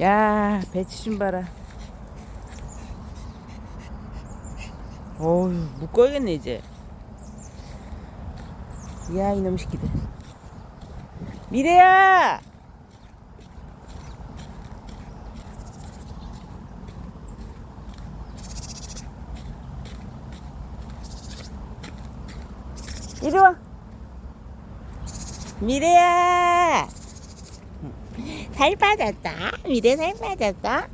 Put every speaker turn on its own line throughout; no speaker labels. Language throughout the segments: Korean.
야, 배치 좀 봐라. 어휴, 묶어야겠네, 이제. 야, 이놈 새끼들. 미래야! 이리 와. 미래야! 살 빠졌다. 미래 살 빠졌다.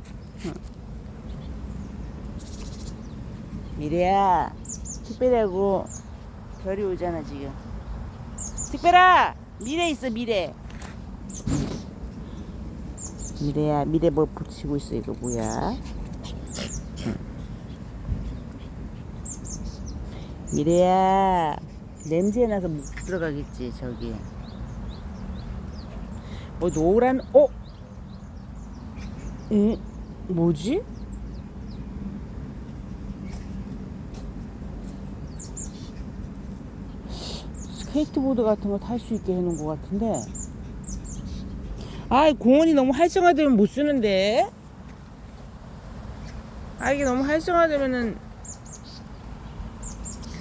미래야, 특별하고 별이 오잖아 지금. 특별아, 미래 있어 미래. 미래야, 미래 뭐 붙이고 있어 이거 뭐야? 미래야, 냄새 나서 못 들어가겠지 저기. 뭐 노란 어? 응? 뭐지? 스케이트보드 같은 거 탈 수 있게 해놓은 것 같은데. 아 공원이 너무 활성화되면 못 쓰는데. 아 이게 너무 활성화되면은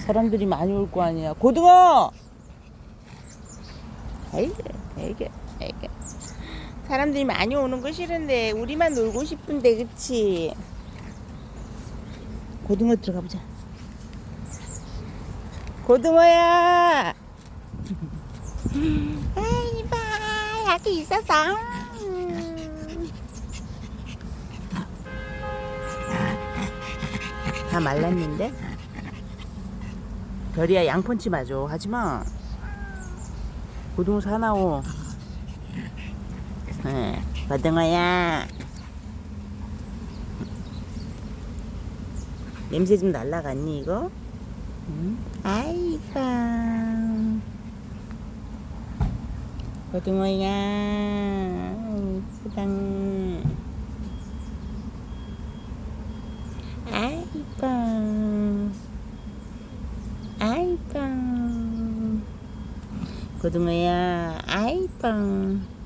사람들이 많이 올 거 아니야. 고등어! 에이게 에이게 에이게 사람들이 많이 오는 거 싫은데 우리만 놀고 싶은데 그치? 고등어 들어가 보자. 고등어야! 아이 봐 여기 있었어 다 말랐는데? 별이야 양펀치 맞아 하지마. 고등어 사나워 네, 고등어야. 냄새 좀 날라갔니 이거? 응? 아이고. 고등어야. 이쁘당 아이고. 아이고. 고등어야. 아이고